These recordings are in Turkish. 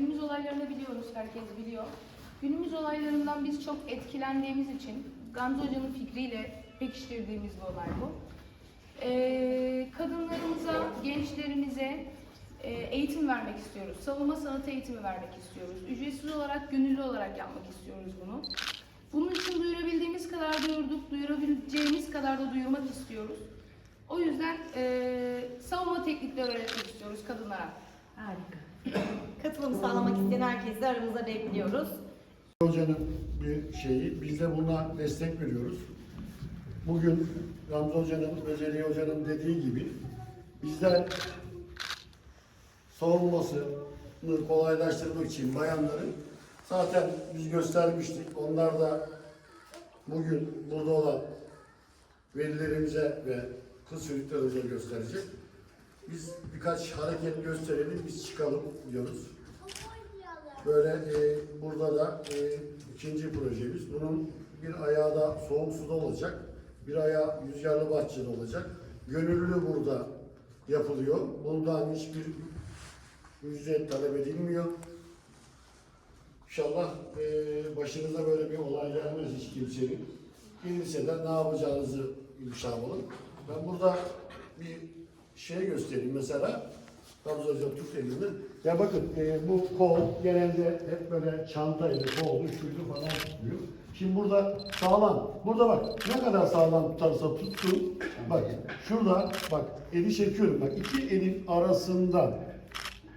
günümüz olaylarını biliyoruz, herkes biliyor. Günümüz olaylarından biz çok etkilendiğimiz için Gamze Hoca'nın fikriyle pekiştirdiğimiz bir olay bu. Ee, kadınlarımıza, gençlerimize e, eğitim vermek istiyoruz. Savunma sanatı eğitimi vermek istiyoruz. Ücretsiz olarak, gönüllü olarak yapmak istiyoruz bunu. Bunun için duyurabildiğimiz kadar duyurduk, duyurabileceğimiz kadar da duyurmak istiyoruz. O yüzden e, savunma teknikleri öğretmek istiyoruz kadınlara. Harika. Katılım sağlamak isteyen herkesi aramıza bekliyoruz. Hocanın bir şeyi, biz de buna destek veriyoruz. Bugün Ramzi Hoca'nın Zeliha Hoca'nın dediği gibi bizler savunmasını kolaylaştırmak için bayanların zaten biz göstermiştik. Onlar da bugün burada olan velilerimize ve kız çocuklarımıza gösterecek. Biz birkaç hareket gösterelim, biz çıkalım diyoruz. Böyle e, burada da e, ikinci projemiz. Bunun bir ayağı da soğuk suda olacak. Bir ayağı rüzgarlı bahçede olacak. Gönüllü burada yapılıyor. Bundan hiçbir ücret talep edilmiyor. İnşallah e, başınıza böyle bir olay gelmez hiç kimsenin. Gelirse de ne yapacağınızı inşallah olun. Ben burada bir şey göstereyim mesela. Ramza Hoca tut elini. Ya bakın e, bu kol genelde hep böyle çantaydı, koldu, şuydu falan tutuyor. Şimdi burada sağlam. Burada bak ne kadar sağlam tutarsa tutsun. Bak şurada bak eli çekiyorum. Bak iki elin arasından.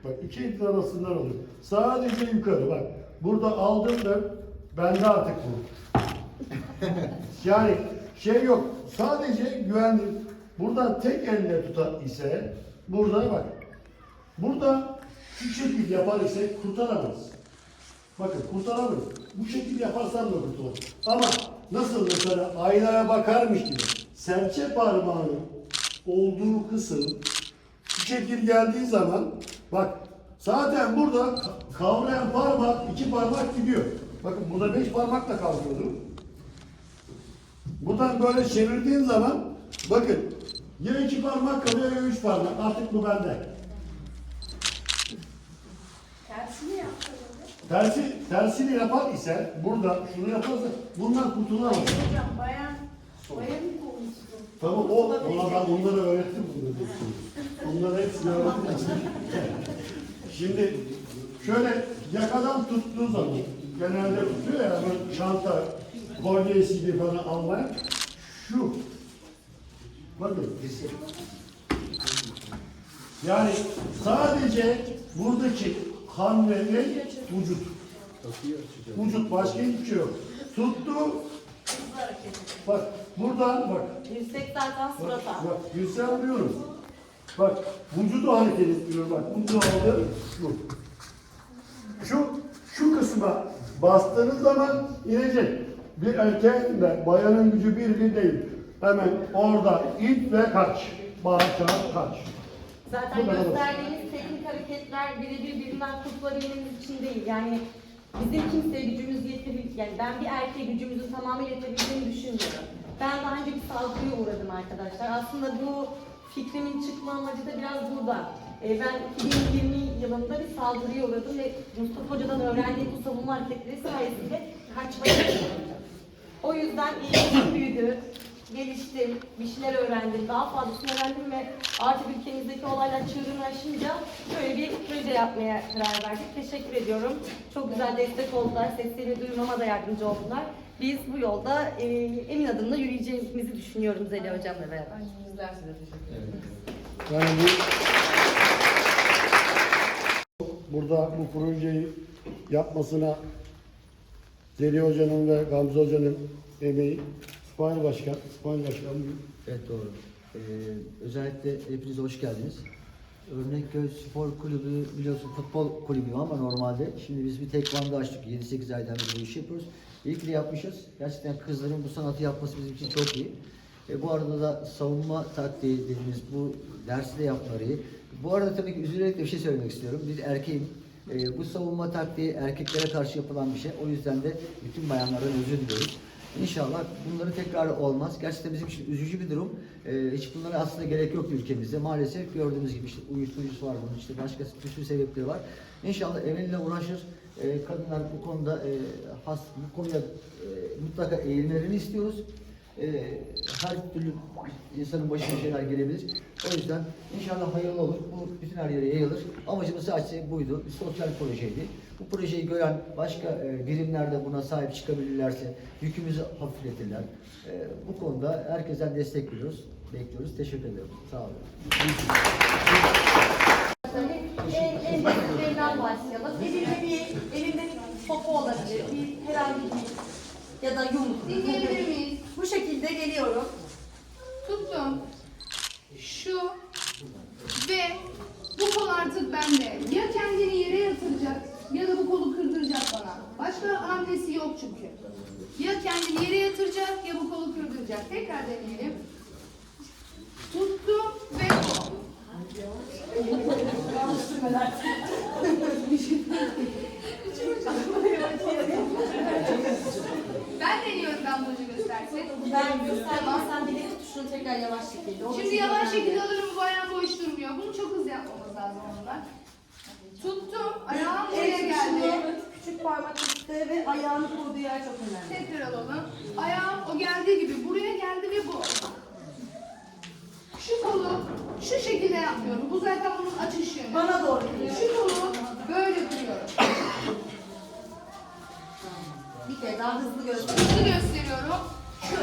Bak iki elin arasından alıyor. Sadece yukarı bak. Burada aldım ben. Bende artık bu. Yani şey yok. Sadece güvenli. Buradan tek elle tutar ise burada bak. Burada şu şekil yapar ise kurtaramaz. Bakın kurtaramaz. Bu şekil yaparsan da kurtulamaz. Ama nasıl mesela aynaya bakarmış gibi serçe parmağının olduğu kısım şu şekil geldiği zaman bak zaten burada ka- kavrayan parmak iki parmak gidiyor. Bakın burada beş parmakla kavruyordu. Buradan böyle çevirdiğin zaman bakın ya iki parmak kalıyor ya üç parmak. Artık bu bende. Tersini yaptım. Tersi, tersini yapar ise burada şunu yaparsa bundan kurtulamaz. Hocam bayan, bayanın konusu. Tamam o ona ben bunları öğrettim bunları. Bunları hepsini öğrettim. Şimdi şöyle yakadan tuttuğu zaman genelde tutuyor ya böyle çanta, kolyesiydi falan almaya. Şu. Bakın. Yani sadece buradaki kan ve ne? Vücut. Vücut başka hiçbir şey yok. Tuttu. Bak buradan bak. Yüksek zaten Bak, surata. bak göstermiyorum. Bak vücudu hareket ettiriyor bak. Vücudu aldı. Şu. Şu, şu kısma bastığınız zaman inecek. Bir erkeğin de bayanın gücü bir değil. Hemen orada it ve kaç. Bağırça kaç. Zaten Bu kadar gösterdiğiniz teknik hareketler birebir birinden kurtulabilmemiz için değil. Yani bizim kimseye gücümüz yetebilir. Yani ben bir erkeğe gücümüzün tamamıyla yetebildiğini düşünmüyorum. Ben daha önce bir saldırıya uğradım arkadaşlar. Aslında bu fikrimin çıkma amacı da biraz burada. Ee, ben 2020 yılında bir saldırıya uğradım ve Mustafa Hoca'dan öğrendiğim bu savunma hareketleri sayesinde kaçmayı başardım. O yüzden ilgim büyüdü, geliştim, bir şeyler öğrendim, daha fazlasını öğrendim ve artık ülkemizdeki olaylar çığırınlaşınca böyle bir proje yapmaya karar verdik. Teşekkür ediyorum. Çok güzel destek oldular, sesleri duyurmama da yardımcı oldular. Biz bu yolda e, emin adımla yürüyeceğimizi düşünüyorum Zeliha Hocam'la beraber. Bizler size teşekkür ederiz. Yani bu burada bu projeyi yapmasına Zeliha Hoca'nın ve Gamze Hoca'nın emeği İsmail Başkan, İsmail Başkan buyurun. Evet doğru. Ee, özellikle hepiniz hoş geldiniz. Örnekköy Spor Kulübü biliyorsun futbol kulübü ama normalde. Şimdi biz bir tekvando açtık. 7-8 aydan beri bu işi yapıyoruz. Ki de yapmışız. Gerçekten kızların bu sanatı yapması bizim için çok iyi. E, bu arada da savunma taktiği dediğimiz bu dersi de yapmaları iyi. Bu arada tabii ki üzülerek de bir şey söylemek istiyorum. Bir erkeğim. E, bu savunma taktiği erkeklere karşı yapılan bir şey. O yüzden de bütün bayanlardan özür diliyoruz. İnşallah bunları tekrar olmaz. Gerçekten bizim için üzücü bir durum. Ee, hiç bunlara aslında gerek yok ülkemizde. Maalesef gördüğünüz gibi işte uyuşturucusu var bunun, işte başka bir sürü sebepleri var. İnşallah emeline uğraşır. Ee, kadınlar bu konuda e, has, bu konuya e, mutlaka eğilmelerini istiyoruz. Ee, her türlü insanın başına şeyler gelebilir. O yüzden inşallah hayırlı olur. Bu bütün her yere yayılır. Amacımız sadece buydu. Bir sosyal projeydi. Bu projeyi gören başka e, birimler de buna sahip çıkabilirlerse yükümüzü hafifletirler. E, bu konuda herkesten destek biliyoruz. Bekliyoruz. Teşekkür ederim. Sağ olun. En, en basitlerinden başlayalım. Elinde olabilir, herhangi bir ya da yumruk. Dinleyebilir miyiz? Bu şekilde geliyorum. Tuttum. Şu ve bu kol artık bende. Ya kendini yere yatıracak ya da bu kolu kırdıracak bana. Başka hamlesi yok çünkü. Ya kendini yere yatıracak ya bu kolu kırdıracak. Tekrar deneyelim. Tuttum ve. Ben deniyorum damlacı göstersin. Ben göstermezsem bilek tutuşunu tekrar yavaş şekilde. Onu Şimdi yavaş şekilde alırım bu ayağım boş durmuyor. Bunu çok hızlı yapmamız lazım onlar. Tuttum, ayağım buraya geldi. Küçük parmak Üstte ve ayağını koyduğu yer çok önemli. Tekrar alalım. Ayağım o geldiği gibi buraya geldi ve bu. Şu kolu şu şekilde yapmıyorum. Bu zaten bunun açışı. Bana doğru geliyor. Şu kolu böyle duruyorum. Bir kere daha hızlı gösteriyorum. Hızlı gösteriyorum. Şu.